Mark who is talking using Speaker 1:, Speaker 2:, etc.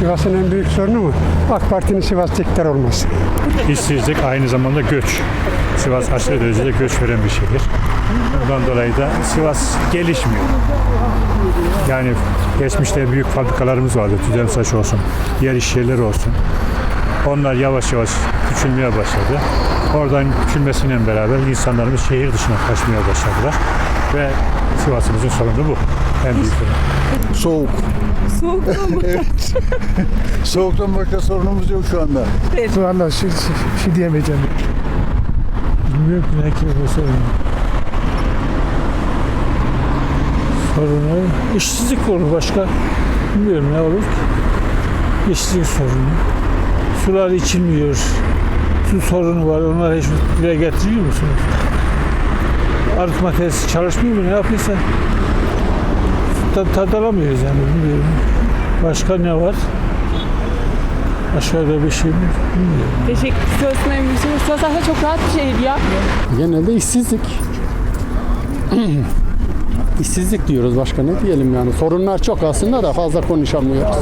Speaker 1: Sivas'ın en büyük sorunu mu? AK Parti'nin Sivas'ta iktidar olması.
Speaker 2: İşsizlik aynı zamanda göç. Sivas aşırı derecede göç veren bir şehir. Bundan dolayı da Sivas gelişmiyor. Yani geçmişte büyük fabrikalarımız vardı. Tüzemsaç olsun, diğer iş yerleri olsun. Onlar yavaş yavaş küçülmeye başladı. Oradan küçülmesiyle beraber insanlarımız şehir dışına kaçmaya başladılar. Ve Sivas'ımızın sorunu bu. En büyük sorun.
Speaker 3: Soğuk.
Speaker 4: Soğukta mı?
Speaker 3: Evet. Soğuktan başka sorunumuz yok şu anda.
Speaker 5: Valla şey, şey, şey diyemeyeceğim. Bilmiyorum ki ne ki bu sorun. Sorunu işsizlik olur başka. Bilmiyorum ne olur ki. İşsizlik sorunu. Sular içilmiyor. Su sorunu var. Onları hiç dile getiriyor musunuz? Arıtma tesisi çalışmıyor mu? Ne yapıyorsa? Tad, alamıyoruz yani bilmiyorum. Başka ne var? Başka da bir şey mi? Bilmiyorum.
Speaker 4: Teşekkür Sivas'ın. Sivas aslında çok rahat bir şehir ya.
Speaker 6: Genelde işsizlik. işsizlik diyoruz başka ne diyelim yani. Sorunlar çok aslında da fazla konuşamıyoruz.